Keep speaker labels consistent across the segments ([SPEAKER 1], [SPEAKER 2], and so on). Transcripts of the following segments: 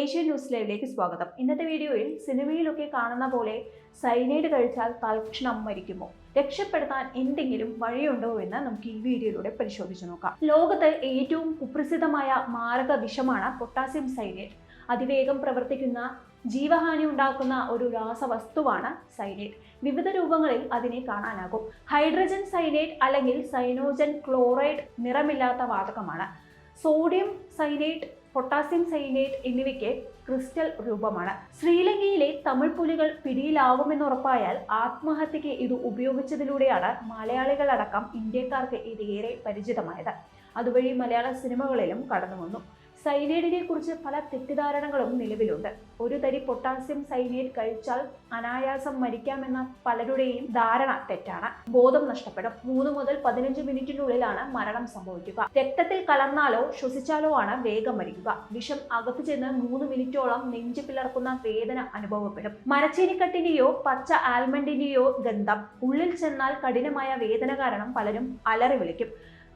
[SPEAKER 1] Asian news ലൈവിലേക്ക് സ്വാഗതം. ഇന്നത്തെ വീഡിയോയിൽ സിനിമയിലൊക്കെ കാണുന്ന പോലെ സൈനൈഡ് കഴിച്ചാൽ തൽക്ഷണം മരിക്കുമോ? രക്ഷപ്പെടുത്താൻ എന്തെങ്കിലും വഴിയുണ്ടോ എന്ന് നമുക്ക് ഈ വീഡിയോയിലൂടെ പരിശോധിച്ചു നോക്കാം. ലോകത്ത് ഏറ്റവും കുപ്രസിദ്ധമായ മാരക വിഷമാണ് പൊട്ടാസ്യം സൈനൈഡ്. അതിവേഗം പ്രവർത്തിക്കുന്ന ജീവഹാനി ഉണ്ടാക്കുന്ന ഒരു രാസവസ്തുവാണ് സൈനൈഡ്. വിവിധ രൂപങ്ങളിൽ അതിനെ കാണാനാകും. ഹൈഡ്രജൻ സൈനൈഡ് അല്ലെങ്കിൽ സൈനോജൻ ക്ലോറൈഡ് നിറമില്ലാത്ത വാതകമാണ്. സോഡിയം സൈനൈഡ് പൊട്ടാസ്യം സൈനേറ്റ് എന്നിവയ്ക്ക് ക്രിസ്റ്റൽ രൂപമാണ്. ശ്രീലങ്കയിലെ തമിഴ് പുലികൾ പിടിയിലാവുമെന്ന് ഉറപ്പായാൽ ആത്മഹത്യക്ക് ഇത് ഉപയോഗിച്ചതിലൂടെയാണ് മലയാളികളടക്കം ഇന്ത്യക്കാർക്ക് ഇത് ഏറെ പരിചിതമായത്. അതുവഴി മലയാള സിനിമകളിലും കടന്നു വന്നു സൈനൈഡിനെ കുറിച്ച് പല തെറ്റിദ്ധാരണകളും നിലവിലുണ്ട്. ഒരു തരി പൊട്ടാസ്യം സൈനൈഡ് കഴിച്ചാൽ അനായാസം മരിക്കാമെന്ന പലരുടെയും ധാരണ തെറ്റാണ്. ബോധം നഷ്ടപ്പെടും. മൂന്ന് മുതൽ പതിനഞ്ച് മിനിറ്റിനുള്ളിലാണ് മരണം സംഭവിക്കുക. രക്തത്തിൽ കലർന്നാലോ ശ്വസിച്ചാലോ ആണ് വേഗം മരിക്കുക. വിഷം അകത്തു ചെന്ന് മൂന്ന് മിനിറ്റോളം നെഞ്ചു പിളർക്കുന്ന വേദന അനുഭവപ്പെടും. മരച്ചീനിക്കട്ടിന്റെയോ പച്ച ആൽമണ്ടിന്റെയോ ഗന്ധം. ഉള്ളിൽ ചെന്നാൽ കഠിനമായ വേദന കാരണം പലരും അലറി വിളിക്കും.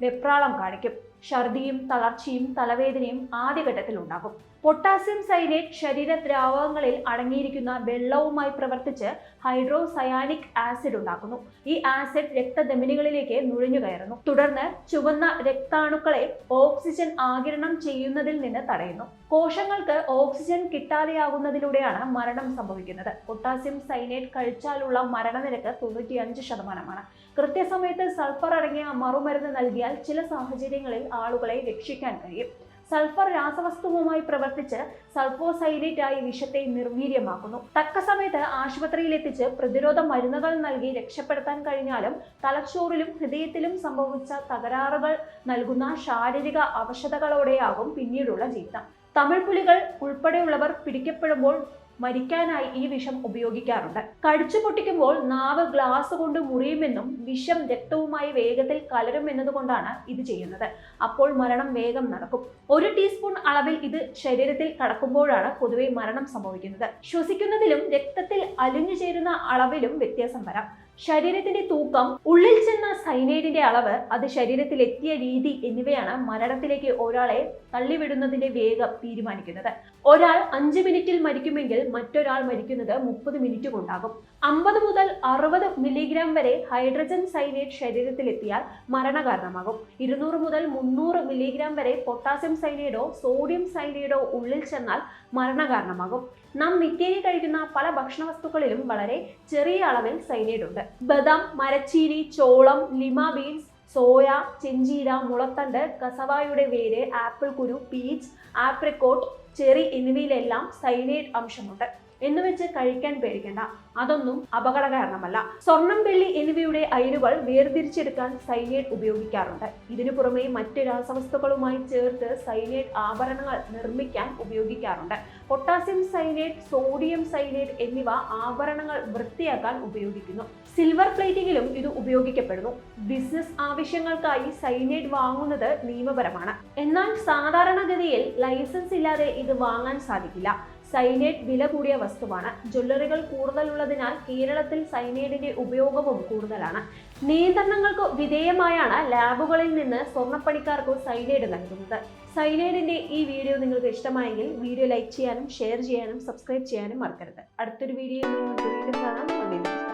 [SPEAKER 1] വെപ്രാളം കാണിക്കും. ഛർദിയും തളർച്ചയും തലവേദനയും ആദ്യഘട്ടത്തിൽ ഉണ്ടാകും പൊട്ടാസ്യം സൈനേറ്റ് ശരീര ദ്രാവകങ്ങളിൽ അടങ്ങിയിരിക്കുന്ന വെള്ളവുമായി പ്രവർത്തിച്ച് ഹൈഡ്രോസയാനിക് ആസിഡ് ഉണ്ടാക്കുന്നു. ഈ ആസിഡ് രക്തധമനികളിലേക്ക് നുഴഞ്ഞു കയറുന്നു. തുടർന്ന് ചുവന്ന രക്താണുക്കളെ ഓക്സിജൻ ആകിരണം ചെയ്യുന്നതിൽ നിന്ന് തടയുന്നു. കോശങ്ങൾക്ക് ഓക്സിജൻ കിട്ടാതെയാകുന്നതിലൂടെയാണ് മരണം സംഭവിക്കുന്നത്. പൊട്ടാസ്യം സൈനേറ്റ് കഴിച്ചാലുള്ള മരണനിരക്ക് തൊണ്ണൂറ്റിയഞ്ച് ശതമാനമാണ്. കൃത്യസമയത്ത് സൾഫർ അടങ്ങിയ മറുമരുന്ന് നൽകിയാൽ ചില സാഹചര്യങ്ങളിൽ ആളുകളെ രക്ഷിക്കാൻ കഴിയും. സൾഫർ രാസവസ്തുവുമായി പ്രവർത്തിച്ച് സൾഫോസൈലേറ്റ് ആയി വിഷത്തെ നിർവീര്യമാക്കുന്നു. തക്ക സമയത്ത് ആശുപത്രിയിൽ എത്തിച്ച് പ്രതിരോധ മരുന്നുകൾ നൽകി രക്ഷപ്പെടുത്താൻ കഴിഞ്ഞാലും തലച്ചോറിലും ഹൃദയത്തിലും സംഭവിച്ച തകരാറുകൾ നൽകുന്ന ശാരീരിക അവശതകളോടെയാകും പിന്നീടുള്ള ജീവിതം. തമിഴ് പുലികൾ ഉൾപ്പെടെയുള്ളവർ പിടിക്കപ്പെടുമ്പോൾ മരിക്കാനായി ഈ വിഷം ഉപയോഗിക്കാറുണ്ട്. കടിച്ചു പൊട്ടിക്കുമ്പോൾ നാവ് ഗ്ലാസ് കൊണ്ട് മുറിയുമെന്നും വിഷം രക്തവുമായി വേഗത്തിൽ കലരും എന്നതുകൊണ്ടാണ് ഇത് ചെയ്യുന്നത്. അപ്പോൾ മരണം വേഗം നടക്കും. ഒരു ടീസ്പൂൺ അളവിൽ ഇത് ശരീരത്തിൽ കടക്കുമ്പോഴാണ് പൊതുവെ മരണം സംഭവിക്കുന്നത്. ശ്വസിക്കുന്നതിലും രക്തത്തിൽ അലിഞ്ഞു ചേരുന്ന അളവിലും വ്യത്യാസം വരാം. ശരീരത്തിന്റെ തൂക്കം ഉള്ളിൽ ചെന്ന സൈനൈഡിന്റെ അളവ് അത് ശരീരത്തിൽ എത്തിയ രീതി എന്നിവയാണ് മരണത്തിലേക്ക് ഒരാളെ തള്ളിവിടുന്നതിന്റെ വേഗം തീരുമാനിക്കുന്നത്. ഒരാൾ അഞ്ച് മിനിറ്റിൽ മരിക്കുമെങ്കിൽ മറ്റൊരാൾ മരിക്കുന്നത് മുപ്പത് മിനിറ്റ് കൊണ്ടാകും. അമ്പത് മുതൽ അറുപത് മില്ലിഗ്രാം വരെ ഹൈഡ്രജൻ സൈനൈഡ് ശരീരത്തിൽ എത്തിയാൽ മരണകാരണമാകും ഇരുന്നൂറ് മുതൽ മുന്നൂറ് മില്ലിഗ്രാം വരെ പൊട്ടാസ്യം സൈനൈഡോ സോഡിയം സൈനൈഡോ ഉള്ളിൽ ചെന്നാൽ മരണകാരണമാകും നാം നിത്യേന കഴിക്കുന്ന പല ഭക്ഷണ വസ്തുക്കളിലും വളരെ ചെറിയ അളവിൽ സൈനൈഡ് ഉണ്ട്. ബദാം മരച്ചീനി ചോളം ലിമ ബീൻസ് സോയ ചെഞ്ചീര മുളത്തണ്ട് കസവായുടെ വേര് ആപ്പിൾ കുരു പീച്ച് ആപ്രിക്കോട്ട് ചെറി എന്നിവയിലെല്ലാം സൈനൈഡ് അംശമുണ്ട്. എന്ന് വെച്ച് കഴിക്കാൻ പേടിക്കേണ്ട. അതൊന്നും അപകടകാരണമല്ല സ്വർണം വെള്ളി എന്നിവയുടെ അയിരുകൾ വേർതിരിച്ചെടുക്കാൻ സൈനൈഡ് ഉപയോഗിക്കാറുണ്ട്. ഇതിനു പുറമെ മറ്റ് രാസവസ്തുക്കളുമായി ചേർത്ത് സൈനൈഡ് ആഭരണങ്ങൾ നിർമ്മിക്കാൻ ഉപയോഗിക്കാറുണ്ട്. പൊട്ടാസ്യം സൈനൈഡ് സോഡിയം സൈനൈഡ് എന്നിവ ആഭരണങ്ങൾ വൃത്തിയാക്കാൻ ഉപയോഗിക്കുന്നു. സിൽവർ പ്ലേറ്റിംഗിലും ഇത് ഉപയോഗിക്കപ്പെടുന്നു. ബിസിനസ് ആവശ്യങ്ങൾക്കായി സൈനൈഡ് വാങ്ങുന്നത് നിയമപരമാണ്. എന്നാൽ സാധാരണഗതിയിൽ ലൈസൻസ് ഇല്ലാതെ ഇത് വാങ്ങാൻ സാധിക്കില്ല. സൈനൈഡ് വില കൂടിയ വസ്തുവാണ്. ജ്വല്ലറികൾ കൂടുതലുള്ളതിനാൽ കേരളത്തിൽ സൈനൈഡിന്റെ ഉപയോഗവും കൂടുതലാണ്. നിയന്ത്രണങ്ങൾക്ക് വിധേയമായാണ് ലാബുകളിൽ നിന്ന് സ്വർണപ്പണിക്കാർക്ക് സൈനൈഡ് നൽകുന്നത്. സൈനൈഡിന്റെ ഈ വീഡിയോ നിങ്ങൾക്ക് ഇഷ്ടമായെങ്കിൽ വീഡിയോ ലൈക്ക് ചെയ്യാനും ഷെയർ ചെയ്യാനും സബ്സ്ക്രൈബ് ചെയ്യാനും മറക്കരുത്. അടുത്തൊരു വീഡിയോ വീണ്ടും കാണാം